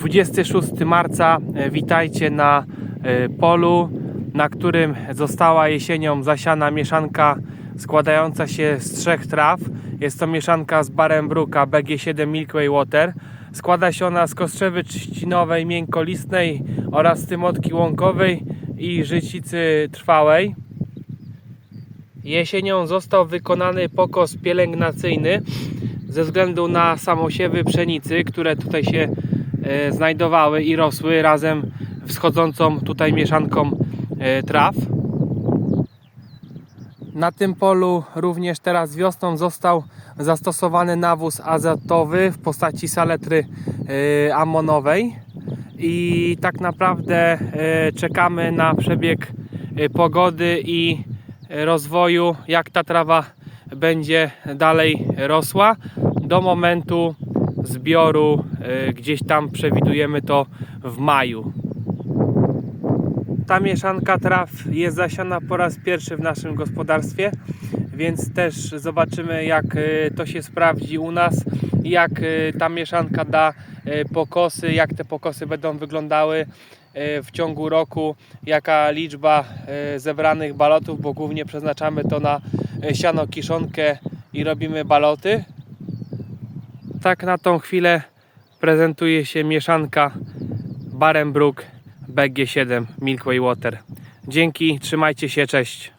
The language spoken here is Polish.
26 marca. E, Witajcie na e, polu, na którym została jesienią zasiana mieszanka składająca się z trzech traw. Jest to mieszanka z Barenbruka BG7 Milkway Water. Składa się ona z kostrzewy trzcinowej, miękkolistnej oraz tymotki łąkowej i życicy trwałej. Jesienią został wykonany pokos pielęgnacyjny ze względu na samosiewy pszenicy, które tutaj się znajdowały i rosły razem wschodzącą tutaj mieszanką e, traw. Na tym polu również teraz wiosną został zastosowany nawóz azotowy w postaci saletry e, amonowej i tak naprawdę e, czekamy na przebieg e, pogody i rozwoju, jak ta trawa będzie dalej rosła do momentu zbioru, e, gdzieś tam przewidujemy to w maju. Ta mieszanka traw jest zasiana po raz pierwszy w naszym gospodarstwie, więc też zobaczymy jak e, to się sprawdzi u nas, jak e, ta mieszanka da pokosy, jak te pokosy będą wyglądały w ciągu roku, jaka liczba zebranych balotów, bo głównie przeznaczamy to na siano kiszonkę i robimy baloty. Tak na tą chwilę prezentuje się mieszanka Barenbrook BG7 Milkway Water. Dzięki, trzymajcie się, cześć.